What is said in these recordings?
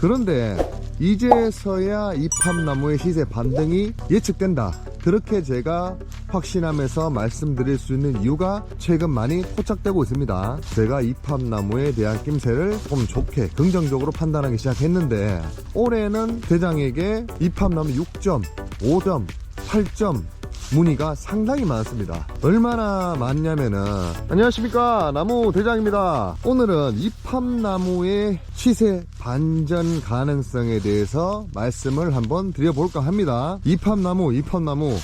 그런데 이제서야 이팝나무의 시세 반등이 예측된다. 그렇게 제가 확신하면서 말씀드릴 수 있는 이유가 최근 많이 포착되고 있습니다. 제가 이팝나무에 대한 낌새를 조금 좋게 긍정적으로 판단하기 시작했는데 올해는 대장에게 이팝나무 6점, 5점, 8점 문의가 상당히 많습니다. 얼마나 많냐면은 안녕하십니까 나무 대장입니다. 오늘은 이팝나무의 시세 반전 가능성에 대해서 말씀을 한번 드려볼까 합니다. 이팝나무, 이팝나무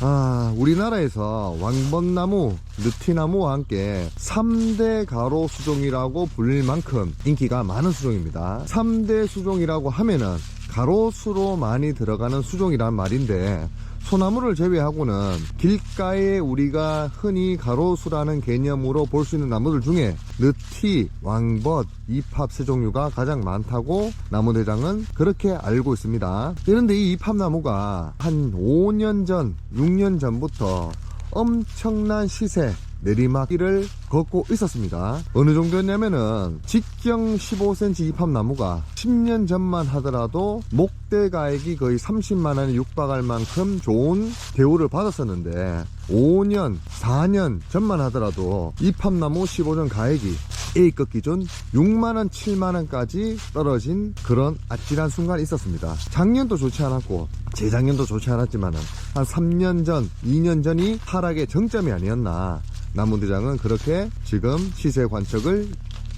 아, 우리나라에서 왕벚나무, 느티나무와 함께 3대 가로 수종이라고 불릴 만큼 인기가 많은 수종입니다. 3대 수종이라고 하면은 가로수로 많이 들어가는 수종이란 말인데 소나무를 제외하고는 길가에 우리가 흔히 가로수라는 개념으로 볼 수 있는 나무들 중에 느티, 왕벗, 이팝 세 종류가 가장 많다고 나무대장은 그렇게 알고 있습니다. 그런데 이 이팝나무가 한 5년 전, 6년 전부터 엄청난 시세 내리막길을 걷고 있었습니다. 어느 정도였냐면은 직경 15cm 이팝나무가 10년 전만 하더라도 목대 가액이 거의 30만원에 육박할 만큼 좋은 대우를 받았었는데 5년, 4년 전만 하더라도 이팝나무 15년 가액이 A급 기준 6만원, 7만원까지 떨어진 그런 아찔한 순간이 있었습니다. 작년도 좋지 않았고 재작년도 좋지 않았지만 한 3년 전, 2년 전이 하락의 정점이 아니었나 나무대장은 그렇게 지금 시세 관측을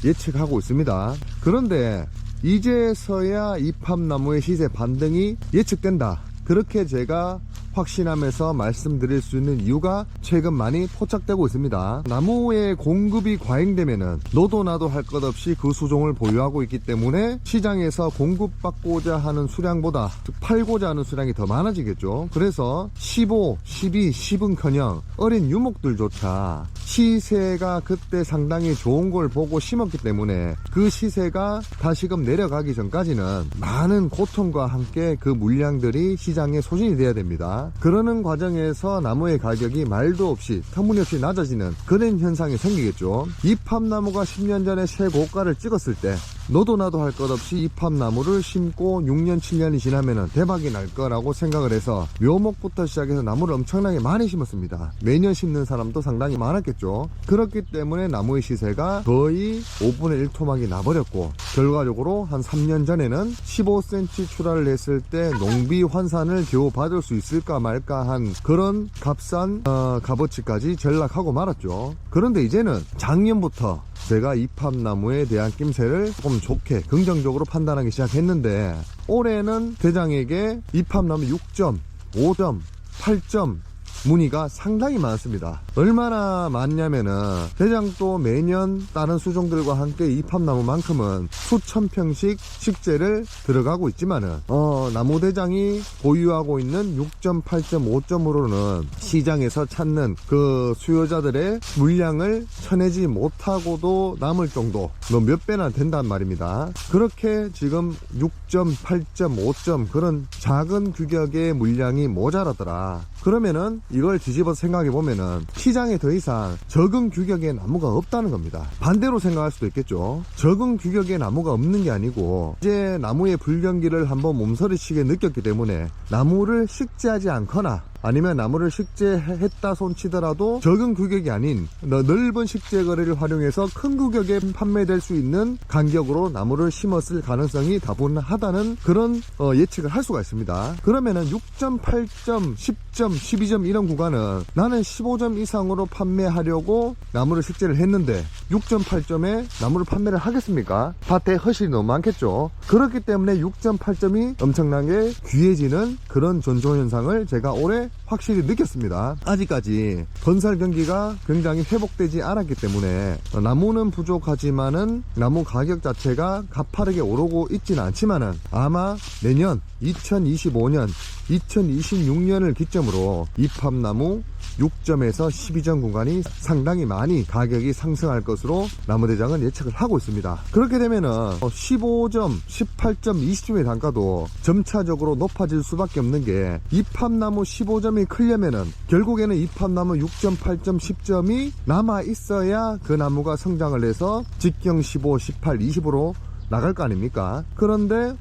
예측하고 있습니다. 그런데 이제서야 이팝나무의 시세 반등이 예측된다. 그렇게 제가 확신하면서 말씀드릴 수 있는 이유가 최근 많이 포착되고 있습니다. 나무의 공급이 과잉되면은 너도 나도 할 것 없이 그 수종을 보유하고 있기 때문에 시장에서 공급받고자 하는 수량보다 즉 팔고자 하는 수량이 더 많아지겠죠. 그래서 15, 12, 10은커녕 어린 유목들조차 시세가 그때 상당히 좋은 걸 보고 심었기 때문에 그 시세가 다시금 내려가기 전까지는 많은 고통과 함께 그 물량들이 시장에 소진이 돼야 됩니다. 그러는 과정에서 나무의 가격이 말도 없이 터무니없이 낮아지는 그런 현상이 생기겠죠. 이 팝나무가 10년 전에 최고가를 찍었을 때 너도 나도 할 것 없이 이팝나무를 심고 6년 7년이 지나면 대박이 날 거라고 생각을 해서 묘목부터 시작해서 나무를 엄청나게 많이 심었습니다. 매년 심는 사람도 상당히 많았겠죠. 그렇기 때문에 나무의 시세가 거의 5분의 1 토막이 나버렸고 결과적으로 한 3년 전에는 15cm 출하를 했을 때 농비 환산을 겨우 받을 수 있을까 말까 한 그런 값싼 어, 값어치까지 전락하고 말았죠. 그런데 이제는 작년부터 제가 이 팝나무에 대한 낌새를 조금 좋게 긍정적으로 판단하기 시작했는데 올해는 대장에게 이 팝나무 6점, 5점, 8점 문의가 상당히 많습니다. 얼마나 많냐면은 대장도 매년 다른 수종들과 함께 이팝나무만큼은 수천 평씩 식재를 들어가고 있지만은 어 나무 대장이 보유하고 있는 6점, 8점, 5점으로는 시장에서 찾는 그 수요자들의 물량을 쳐내지 못하고도 남을 정도 뭐몇 배나 된단 말입니다. 그렇게 지금 6점, 8점, 5점 그런 작은 규격의 물량이 모자라더라. 그러면은 이걸 뒤집어 생각해 보면은 시장에 더 이상 적은 규격의 나무가 없다는 겁니다. 반대로 생각할 수도 있겠죠. 적은 규격의 나무가 없는 게 아니고 이제 나무의 불경기를 한번 몸서리치게 느꼈기 때문에 나무를 식재하지 않거나 아니면 나무를 식재했다 손치더라도 적은 규격이 아닌 너- 넓은 식재 거래를 활용해서 큰 규격에 판매될 수 있는 간격으로 나무를 심었을 가능성이 다분하다는 그런 어, 예측을 할 수가 있습니다. 그러면은 6점, 8점, 10점, 12점 이런 구간은 나는 15점 이상으로 판매하려고 나무를 식재를 했는데 6점, 8점에 나무를 판매를 하겠습니까? 밭에 허실이 너무 많겠죠. 그렇기 때문에 6점, 8점이 엄청나게 귀해지는 그런 전조 현상을 제가 올해 확실히 느꼈습니다. 아직까지 건설 경기가 굉장히 회복되지 않았기 때문에 어, 나무는 부족하지만은 나무 가격 자체가 가파르게 오르고 있지는 않지만은 아마 내년 2025년, 2026년을 기점으로 이팝나무 6점에서 12점 구간이 상당히 많이 가격이 상승할 것으로 나무대장은 예측을 하고 있습니다. 그렇게 되면은 15점, 18점, 20점의 단가도 점차적으로 높아질 수밖에 없는 게 이팝나무 15점이 크려면은 결국에는 이팝나무 6점, 8점, 10점이 남아 있어야 그 나무가 성장을 해서 직경 15, 18, 20으로 나갈 거 아닙니까? 그런데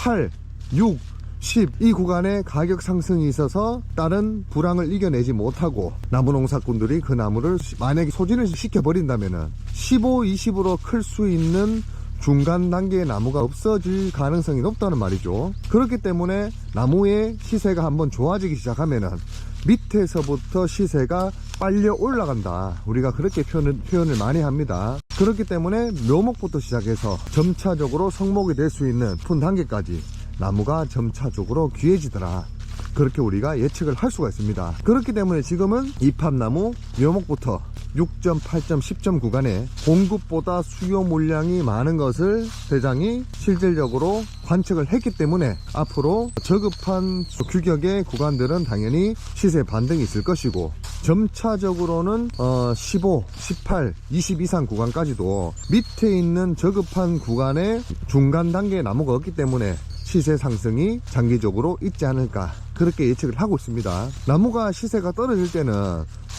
8, 6, 10 이 구간에 가격 상승이 있어서 다른 불황을 이겨내지 못하고 나무 농사꾼들이 그 나무를 시- 만약에 소진을 시켜버린다면은 15, 20으로 클 수 있는 중간 단계의 나무가 없어질 가능성이 높다는 말이죠. 그렇기 때문에 나무의 시세가 한번 좋아지기 시작하면은 밑에서부터 시세가 빨려 올라간다. 우리가 그렇게 표현을, 표현을 많이 합니다. 그렇기 때문에 묘목부터 시작해서 점차적으로 성목이 될 수 있는 푼 단계까지 나무가 점차적으로 귀해지더라. 그렇게 우리가 예측을 할 수가 있습니다. 그렇기 때문에 지금은 이팝나무 묘목부터 6점, 8점, 10점 구간에 공급보다 수요 물량이 많은 것을 대장이 실질적으로 관측을 했기 때문에 앞으로 저급한 규격의 구간들은 당연히 시세 반등이 있을 것이고 점차적으로는 어 15, 18, 20 이상 구간까지도 밑에 있는 저급한 구간에 중간 단계의 나무가 없기 때문에 시세 상승이 장기적으로 있지 않을까 그렇게 예측을 하고 있습니다. 나무가 시세가 떨어질 때는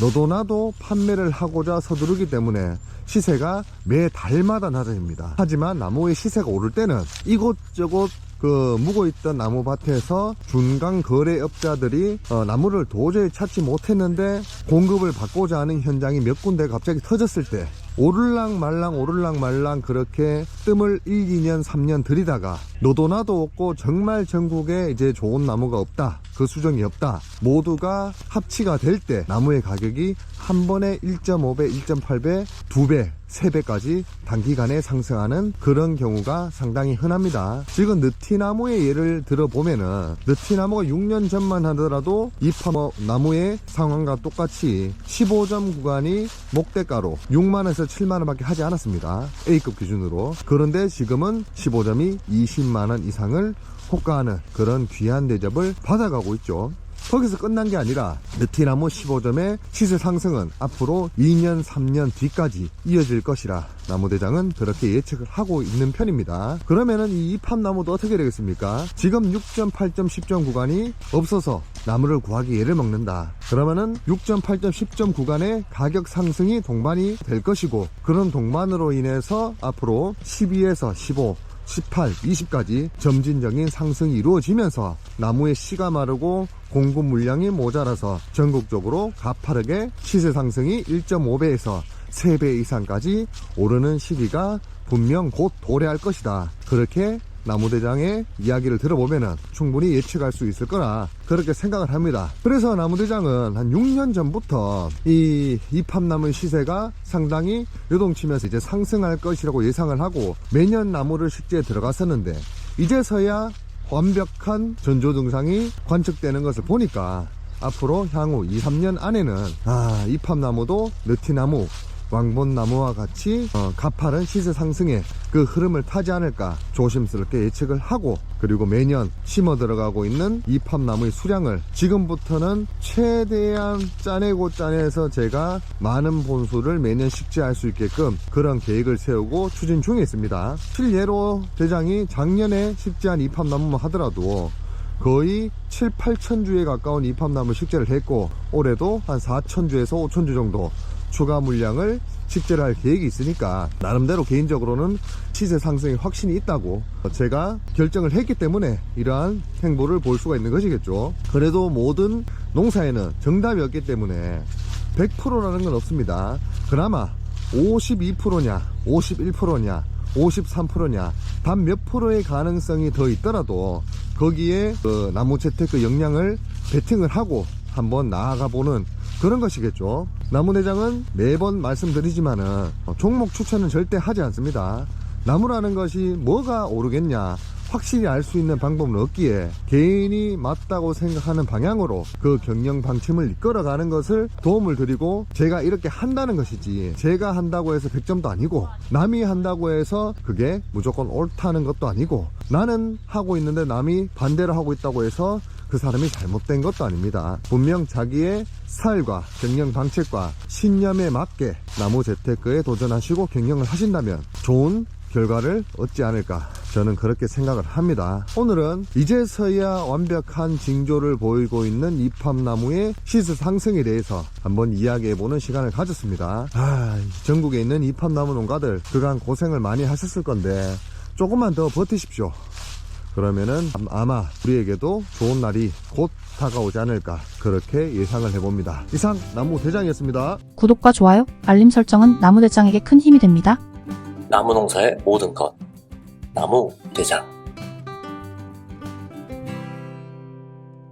너도 나도 판매를 하고자 서두르기 때문에 시세가 매 달마다 낮아집니다. 하지만 나무의 시세가 오를 때는 이곳저곳 그 묵어있던 나무밭에서 중간 거래업자들이 어, 나무를 도저히 찾지 못했는데 공급을 받고자 하는 현장이 몇 군데 갑자기 터졌을 때 오를랑 말랑 오를랑 말랑 그렇게 뜸을 1, 2년, 3년 들이다가 너도 나도 없고 정말 전국에 이제 좋은 나무가 없다. 그 수정이 없다. 모두가 합치가 될 때 나무의 가격이 한 번에 1.5배, 1.8배, 2배, 3배까지 단기간에 상승하는 그런 경우가 상당히 흔합니다. 지금 느티나무의 예를 들어보면은 느티나무가 6년 전만 하더라도 이파모 나무의 상황과 똑같이 15점 구간이 목대가로 6만원에서 7만원 밖에 하지 않았습니다. A급 기준으로. 그런데 지금은 15점이 20만원 이상을 호가하는 그런 귀한 대접을 받아가고 있죠. 거기서 끝난 게 아니라 느티나무 15점의 시세 상승은 앞으로 2년, 3년 뒤까지 이어질 것이라 나무대장은 그렇게 예측을 하고 있는 편입니다. 그러면은 이 이팝나무도 어떻게 되겠습니까? 지금 6점, 8점, 10점 구간이 없어서 나무를 구하기 애를 먹는다. 그러면은 6점, 8점, 10점 구간의 가격 상승이 동반이 될 것이고 그런 동반으로 인해서 앞으로 12에서 15, 18, 20까지 점진적인 상승이 이루어지면서 나무의 씨가 마르고 공급 물량이 모자라서 전국적으로 가파르게 시세 상승이 1.5배에서 3배 이상까지 오르는 시기가 분명 곧 도래할 것이다. 그렇게 나무대장의 이야기를 들어보면 충분히 예측할 수 있을 거라 그렇게 생각을 합니다. 그래서 나무대장은 한 6년 전부터 이 이팝나무 시세가 상당히 요동치면서 이제 상승할 것이라고 예상을 하고 매년 나무를 식재에 들어갔었는데 이제서야 완벽한 전조 증상이 관측되는 것을 보니까 앞으로 향후 2, 3년 안에는 아 이팝나무도 느티나무 왕본나무와 같이 어, 가파른 시세 상승의 그 흐름을 타지 않을까 조심스럽게 예측을 하고 그리고 매년 심어 들어가고 있는 이팝나무의 수량을 지금부터는 최대한 짜내고 짜내서 제가 많은 본수를 매년 식재할 수 있게끔 그런 계획을 세우고 추진 중에 있습니다. 실예로 대장이 작년에 식재한 이팝나무만 하더라도 거의 7, 8천 주에 가까운 이팝나무 식재를 했고 올해도 한 4천 주에서 5천 주 정도 추가 물량을 식재를 할 계획이 있으니까 나름대로 개인적으로는 시세 상승이 확신이 있다고 제가 결정을 했기 때문에 이러한 행보를 볼 수가 있는 것이겠죠. 그래도 모든 농사에는 정답이 없기 때문에 100%라는 건 없습니다. 그나마 52%냐, 51%냐, 53%냐, 단 몇 프로의 가능성이 더 있더라도 거기에 그 나무 재테크 역량을 베팅을 하고 한번 나아가 보는 그런 것이겠죠. 나무대장은 매번 말씀드리지만은 어, 종목 추천은 절대 하지 않습니다. 나무라는 것이 뭐가 오르겠냐 확실히 알 수 있는 방법은 없기에 개인이 맞다고 생각하는 방향으로 그 경영 방침을 이끌어가는 것을 도움을 드리고 제가 이렇게 한다는 것이지 제가 한다고 해서 100점도 아니고 남이 한다고 해서 그게 무조건 옳다는 것도 아니고 나는 하고 있는데 남이 반대를 하고 있다고 해서 그 사람이 잘못된 것도 아닙니다. 분명 자기의 스타일과 경영 방책과 신념에 맞게 나무 재테크에 도전하시고 경영을 하신다면 좋은 결과를 얻지 않을까 저는 그렇게 생각을 합니다. 오늘은 이제서야 완벽한 징조를 보이고 있는 이팝나무의 시세 상승에 대해서 한번 이야기해보는 시간을 가졌습니다. 아, 전국에 있는 이팝나무 농가들 그간 고생을 많이 하셨을 건데 조금만 더 버티십시오. 그러면은 아마 우리에게도 좋은 날이 곧 다가오지 않을까 그렇게 예상을 해봅니다. 이상 나무 대장이었습니다. 구독과 좋아요, 알림 설정은 나무대장에게 큰 힘이 됩니다. 나무 농사의 모든 것. 나무 대장.